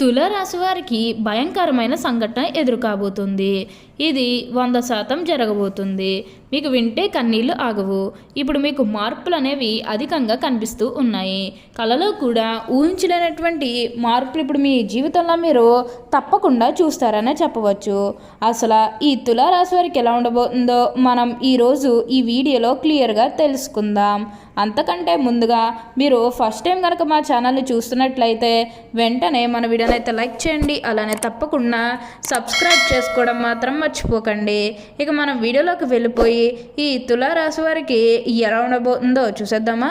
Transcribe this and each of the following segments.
తులారాశి వారికి భయంకరమైన సంఘటన ఎదురుకాబోతుంది. ఇది వంద శాతం జరగబోతుంది. మీకు వింటే కన్నీళ్ళు ఆగవు. ఇప్పుడు మీకు మార్పులు అనేవి అధికంగా కనిపిస్తూ ఉన్నాయి. కళలో కూడా ఊహించలేనటువంటి మార్పులు ఇప్పుడు మీ జీవితంలో మీరు తప్పకుండా చూస్తారనే చెప్పవచ్చు. అసలు ఈ తులారాశి వారికి ఎలా ఉండబోతుందో మనం ఈరోజు ఈ వీడియోలో క్లియర్గా తెలుసుకుందాం. అంతకంటే ముందుగా మీరు ఫస్ట్ టైం కనుక మా ఛానల్ని చూస్తున్నట్లయితే వెంటనే మన వీడియోని అయితే లైక్ చేయండి. అలానే తప్పకుండా సబ్స్క్రైబ్ చేసుకోవడం మాత్రం మర్చిపోకండి. ఇక మనం వీడియోలోకి వెళ్ళిపోయి ఈ తులారాశి వారికి ఎలా ఉండబోతుందో చూసేద్దామా?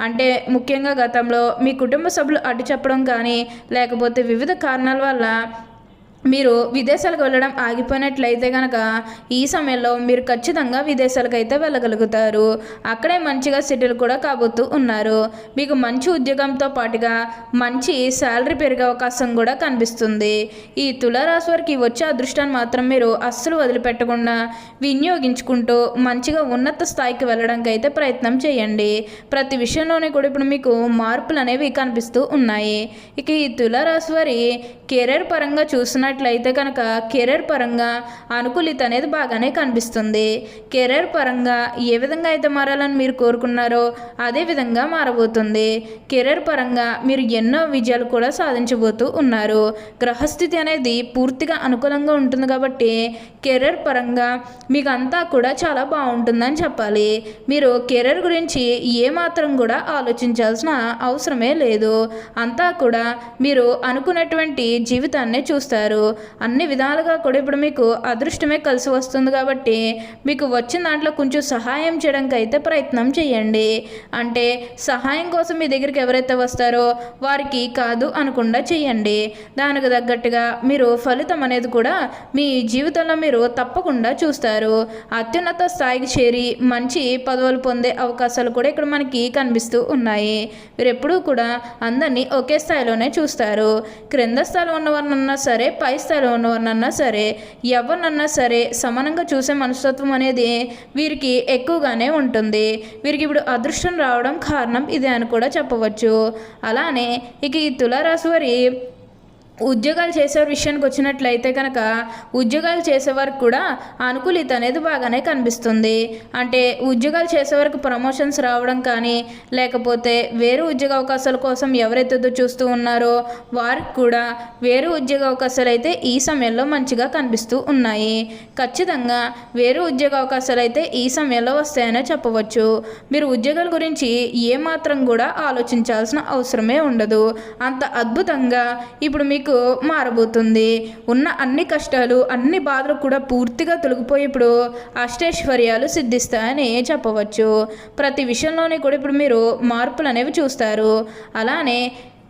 అంటే ముఖ్యంగా గతంలో మీ కుటుంబ సభ్యులు అడ్డు చెప్పడం కానీ లేకపోతే వివిధ కారణాల వల్ల మీరు విదేశాలకు వెళ్ళడం ఆగిపోయినట్లయితే కనుక ఈ సమయంలో మీరు ఖచ్చితంగా విదేశాలకు అయితే వెళ్ళగలుగుతారు. అక్కడే మంచిగా సెటిల్ కూడా కాబోతూ ఉన్నారు. మీకు మంచి ఉద్యోగంతో పాటుగా మంచి శాలరీ పెరిగే అవకాశం కూడా కనిపిస్తుంది. ఈ తులారాశి వారికి వచ్చే అదృష్టాన్ని మాత్రం మీరు అస్సలు వదిలిపెట్టకుండా వినియోగించుకుంటూ మంచిగా ఉన్నత స్థాయికి వెళ్ళడానికి అయితే ప్రయత్నం చేయండి. ప్రతి విషయంలోనే కూడా ఇప్పుడు మీకు మార్పులు అనేవి కనిపిస్తూ ఉన్నాయి. ఇక ఈ తులారాశి వారి కెరీర్ పరంగా చూసినట్టు చూసుకున్నట్లయితే కనుక కెరీర్ పరంగా అనుకూలిత అనేది బాగానే కనిపిస్తుంది. కెరీర్ పరంగా ఏ విధంగా అయితే మారాలని మీరు కోరుకున్నారో అదే విధంగా మారబోతుంది. కెరీర్ పరంగా మీరు ఎన్నో విజయాలు కూడా సాధించబోతూ ఉన్నారు. గ్రహస్థితి అనేది పూర్తిగా అనుకూలంగా ఉంటుంది కాబట్టి కెరీర్ పరంగా మీకు అంతా కూడా చాలా బాగుంటుందని చెప్పాలి. మీరు కెరీర్ గురించి ఏమాత్రం కూడా ఆలోచించాల్సిన అవసరమే లేదు. అంతా కూడా మీరు అనుకున్నటువంటి జీవితాన్ని చూస్తారు. అన్ని విధాలుగా కూడా ఇప్పుడు మీకు అదృష్టమే కలిసి వస్తుంది కాబట్టి మీకు వచ్చిన దాంట్లో కొంచెం సహాయం చేయడానికి అయితే ప్రయత్నం చేయండి. అంటే సహాయం కోసం మీ దగ్గరికి ఎవరైతే వస్తారో వారికి కాదు అనకుండా చేయండి. దానికి తగ్గట్టుగా మీరు ఫలితం అనేది కూడా మీ జీవితంలో మీరు తప్పకుండా చూస్తారు. అత్యున్నత స్థాయికి చేరి మంచి పదవులు పొందే అవకాశాలు కూడా ఇక్కడ మనకి కనిపిస్తూ ఉన్నాయి. మీరు ఎప్పుడూ కూడా అందరినీ ఒకే స్థాయిలోనే చూస్తారు. క్రింద స్థాయిలో ఉన్నవారినన్నా సరే పై స్థాయిలో ఉన్నవారినన్నా సరే ఎవరినన్నా సరే సమానంగా చూసే మనస్తత్వం అనేది వీరికి ఎక్కువగానే ఉంటుంది. వీరికి ఇప్పుడు అదృష్టం రావడం కారణం ఇదే అని కూడా చెప్పవచ్చు. అలానే ఇక ఈ తులారాశి వారి ఉద్యోగాలు చేసే విషయానికి వచ్చినట్లయితే కనుక ఉద్యోగాలు చేసేవారికి కూడా అనుకూలిత అనేది బాగానే కనిపిస్తుంది. అంటే ఉద్యోగాలు చేసేవారికి ప్రమోషన్స్ రావడం కానీ లేకపోతే వేరే ఉద్యోగ అవకాశాల కోసం ఎవరైతే చూస్తూ ఉన్నారో వారికి కూడా వేరే ఉద్యోగ అవకాశాలు అయితే ఈ సమయంలో మంచిగా కనిపిస్తూ ఉన్నాయి. ఖచ్చితంగా వేరే ఉద్యోగ అవకాశాలు అయితే ఈ సమయంలో వస్తాయనే చెప్పవచ్చు. మీరు ఉద్యోగాల గురించి ఏమాత్రం కూడా ఆలోచించాల్సిన అవసరమే ఉండదు. అంత అద్భుతంగా ఇప్పుడు మీకు మారబోతుంది. ఉన్న అన్ని కష్టాలు అన్ని బాధలు కూడా పూర్తిగా తొలగిపోయి ఇప్పుడు అష్టైశ్వర్యాలు సిద్ధిస్తాయని చెప్పవచ్చు. ప్రతి విషయంలోనే కూడా ఇప్పుడు మీరు మార్పులు అనేవి చూస్తారు. అలానే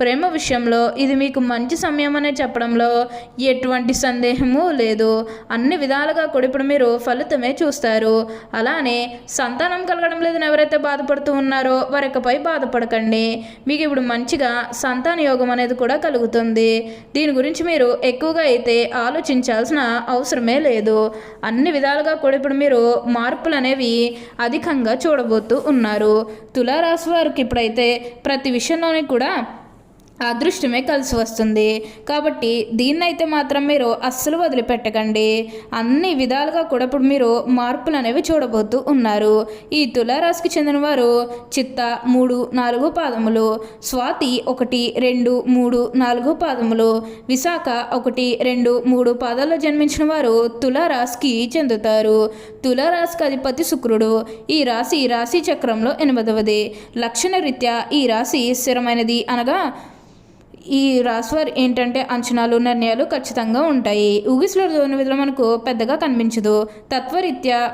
ప్రేమ విషయంలో ఇది మీకు మంచి సమయం అనే చెప్పడంలో ఎటువంటి సందేహము లేదు. అన్ని విధాలుగా కూడా ఇప్పుడు మీరు ఫలితమే చూస్తారు. అలానే సంతానం కలగడం లేదని ఎవరైతే బాధపడుతూ ఉన్నారో వారికపై బాధపడకండి. మీకు ఇప్పుడు మంచిగా సంతాన యోగం అనేది కూడా కలుగుతుంది. దీని గురించి మీరు ఎక్కువగా అయితే ఆలోచించాల్సిన అవసరమే లేదు. అన్ని విధాలుగా కూడా ఇప్పుడు మీరు మార్పులు అనేవి అధికంగా చూడబోతూ ఉన్నారు. తులారాశి వారికి ఇప్పుడైతే ప్రతి విషయంలోని కూడా కూడా అదృష్టమే కలిసి వస్తుంది. కాబట్టి దీన్నైతే మాత్రం మీరు అస్సలు వదిలిపెట్టకండి. అన్ని విధాలుగా కూడా ఇప్పుడు మీరు మార్పులు అనేవి చూడబోతూ ఉన్నారు. ఈ తులారాశికి చెందిన వారు చిత్త మూడు నాలుగు పాదములు స్వాతి ఒకటి రెండు మూడు నాలుగు పాదములు విశాఖ ఒకటి రెండు మూడు పాదాల్లో జన్మించిన వారు తులారాశికి చెందుతారు. తులారాశికి అధిపతి శుక్రుడు. ఈ రాశి రాశి చక్రంలో ఎనిమిదవది. లక్షణ రీత్యా ఈ రాశి స్థిరమైనది అనగా ఈ రాశివారు ఏంటంటే అంచనాలు నిర్ణయాలు ఖచ్చితంగా ఉంటాయి. ఊగిసలో విధంగా మనకు పెద్దగా కనిపించదు. తత్వరీత్యా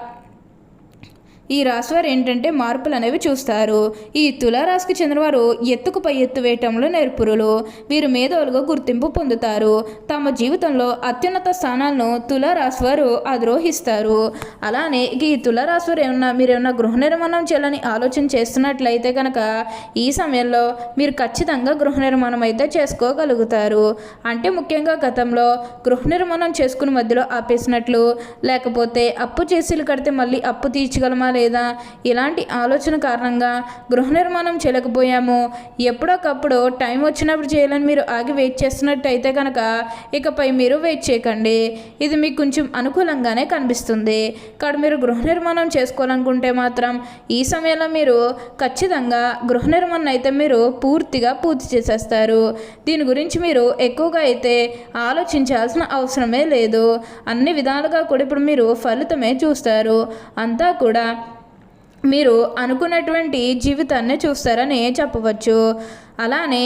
ఈ రాశివారు ఏంటంటే మార్పులు అనేవి చూస్తారు. ఈ తులారాశికి చెందినవారు ఎత్తుకు పై ఎత్తు వేయటంలో నేర్పురులు. వీరు మేధవులుగా గుర్తింపు పొందుతారు. తమ జీవితంలో అత్యున్నత స్థానాలను తులారాశివారు అధిరోహిస్తారు. అలానే ఈ తులారాశివారు ఏమన్నా మీరు ఏమన్నా గృహ నిర్మాణం చేయాలని ఆలోచన చేస్తున్నట్లయితే కనుక ఈ సమయంలో మీరు ఖచ్చితంగా గృహ నిర్మాణం అయితే చేసుకోగలుగుతారు. అంటే ముఖ్యంగా గతంలో గృహ నిర్మాణం చేసుకుని మధ్యలో ఆపేసినట్లు లేకపోతే అప్పు చేసీలు కడితే మళ్ళీ అప్పు తీర్చగలమా లేదా ఇలాంటి ఆలోచన కారణంగా గృహ నిర్మాణం చేయలేకపోయాము? ఎప్పుడోకప్పుడు టైం వచ్చినప్పుడు చేయాలని మీరు ఆగి వెయిట్ చేస్తున్నట్టయితే కనుక ఇకపై మీరు వెయిట్ చేయకండి. ఇది మీకు కొంచెం అనుకూలంగానే కనిపిస్తుంది. ఇక్కడ మీరు గృహ నిర్మాణం చేసుకోవాలనుకుంటే మాత్రం ఈ సమయంలో మీరు ఖచ్చితంగా గృహ నిర్మాణం అయితే మీరు పూర్తిగా పూర్తి చేసేస్తారు. దీని గురించి మీరు ఎక్కువగా అయితే ఆలోచించాల్సిన అవసరమే లేదు. అన్ని విధాలుగా కూడా ఇప్పుడు మీరు ఫలితమే చూస్తారు. అంతా కూడా మీరు అనుకున్నటువంటి జీవితాన్ని చూస్తారని చెప్పవచ్చు. అలానే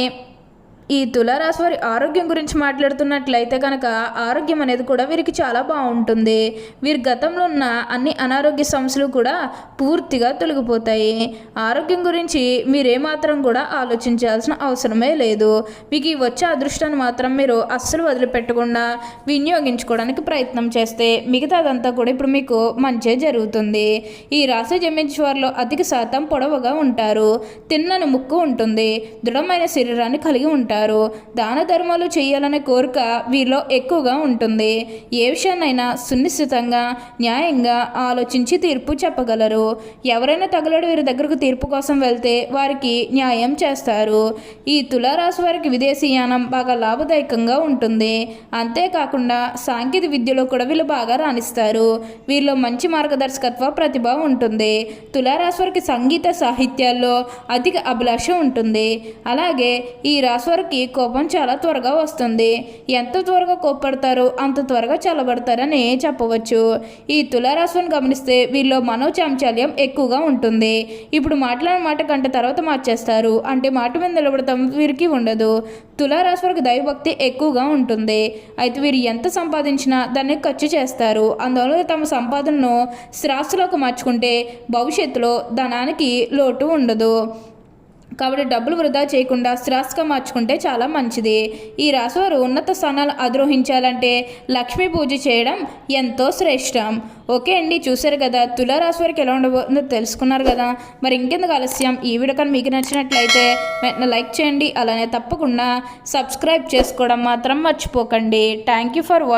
ఈ తులారాశి వారి ఆరోగ్యం గురించి మాట్లాడుతున్నట్లయితే కనుక ఆరోగ్యం అనేది కూడా వీరికి చాలా బాగుంటుంది. వీరి గతంలో ఉన్న అన్ని అనారోగ్య సమస్యలు కూడా పూర్తిగా తొలగిపోతాయి. ఆరోగ్యం గురించి మీరేమాత్రం కూడా ఆలోచించాల్సిన అవసరమే లేదు. మీకు ఈ వచ్చే అదృష్టాన్ని మాత్రం మీరు అస్సలు వదిలిపెట్టకుండా వినియోగించుకోవడానికి ప్రయత్నం చేస్తే మిగతాదంతా కూడా ఇప్పుడు మీకు మంచి జరుగుతుంది. ఈ రాశి జమించే వారిలో అధిక శాతం పొడవుగా ఉంటారు. తిన్నని ముక్కు ఉంటుంది. దృఢమైన శరీరాన్ని కలిగి ఉంటారు. ఉంటారు దాన ధర్మాలు చేయాలనే కోరిక వీరిలో ఎక్కువగా ఉంటుంది. ఏ విషయాన్నైనా సునిశ్చితంగా న్యాయంగా ఆలోచించి తీర్పు చెప్పగలరు. ఎవరైనా తగలడు వీరి దగ్గరకు తీర్పు కోసం వెళ్తే వారికి న్యాయం చేస్తారు. ఈ తులారాశి వారికి విదేశీయానం బాగా లాభదాయకంగా ఉంటుంది. అంతేకాకుండా సాంకేతిక విద్యలో కూడా వీళ్ళు బాగా రాణిస్తారు. వీరిలో మంచి మార్గదర్శకత్వ ప్రతిభ ఉంటుంది. తులారాశి వారికి సంగీత సాహిత్యాల్లో అధిక అభిలాష ఉంటుంది. అలాగే ఈ రాశి వారికి వారికి కోపం చాలా త్వరగా వస్తుంది. ఎంత త్వరగా కోప్పడతారో అంత త్వరగా చల్లబడతారని చెప్పవచ్చు. ఈ తులారాశిని గమనిస్తే వీళ్ళలో మనోచాంచల్యం ఎక్కువగా ఉంటుంది. ఇప్పుడు మాట్లాడిన మాట కంటే తర్వాత మార్చేస్తారు. అంటే మాట మీద నిలబడతాం వీరికి ఉండదు. తులారాశి వారికి దైవభక్తి ఎక్కువగా ఉంటుంది. అయితే వీరు ఎంత సంపాదించినా దాన్ని ఖర్చు చేస్తారు. అందువల్ల తమ సంపాదనను శ్రాస్తులకు మార్చుకుంటే భవిష్యత్తులో ధనానికి లోటు ఉండదు. కాబట్టి డబ్బులు వృధా చేయకుండా శ్రాస్గా మార్చుకుంటే చాలా మంచిది. ఈ రాశివారు ఉన్నత స్థానాలు అధిరోహించాలంటే లక్ష్మీ పూజ చేయడం ఎంతో శ్రేష్టం. ఓకే అండి చూశారు కదా తులారాశి వారికి ఎలా ఉండబోతుందో తెలుసుకున్నారు కదా. మరి ఇంకెందుకు ఆలస్యం? ఈ వీడియో కానీ మీకు నచ్చినట్లయితే వెంటనే లైక్ చేయండి అలానే తప్పకుండా సబ్స్క్రైబ్ చేసుకోవడం మాత్రం మర్చిపోకండి. Thank you for watching